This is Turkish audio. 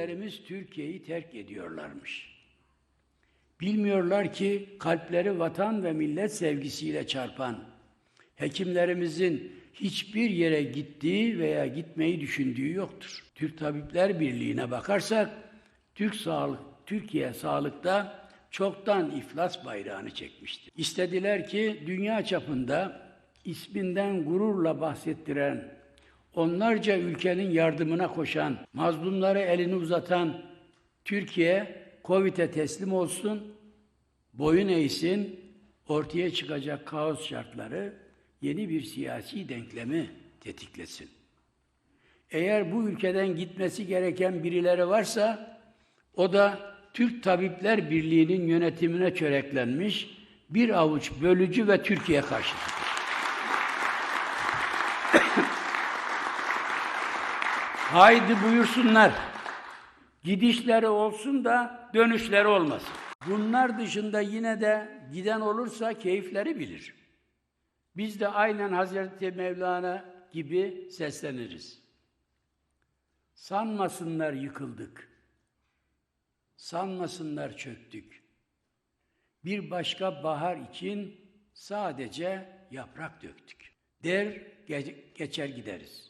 liderlerimiz Türkiye'yi terk ediyorlarmış. Bilmiyorlar ki kalpleri vatan ve millet sevgisiyle çarpan, hekimlerimizin hiçbir yere gittiği veya gitmeyi düşündüğü yoktur. Türk Tabipler Birliği'ne bakarsak, Türk sağlık, Türkiye sağlıkta çoktan iflas bayrağını çekmiştir. İstediler ki dünya çapında isminden gururla bahsettiren, onlarca ülkenin yardımına koşan, mazlumlara elini uzatan Türkiye Covid'e teslim olsun, boyun eğsin, ortaya çıkacak kaos şartları yeni bir siyasi denklemi tetiklesin. Eğer bu ülkeden gitmesi gereken birileri varsa o da Türk Tabipler Birliği'nin yönetimine çöreklenmiş bir avuç bölücü ve Türkiye karşıtı. Haydi buyursunlar. Gidişleri olsun da dönüşleri olmasın. Bunlar dışında yine de giden olursa keyifleri bilir. Biz de aynen Hazreti Mevlana gibi sesleniriz. Sanmasınlar yıkıldık. Sanmasınlar çöktük. Bir başka bahar için sadece yaprak döktük. Der ge- geçer gideriz.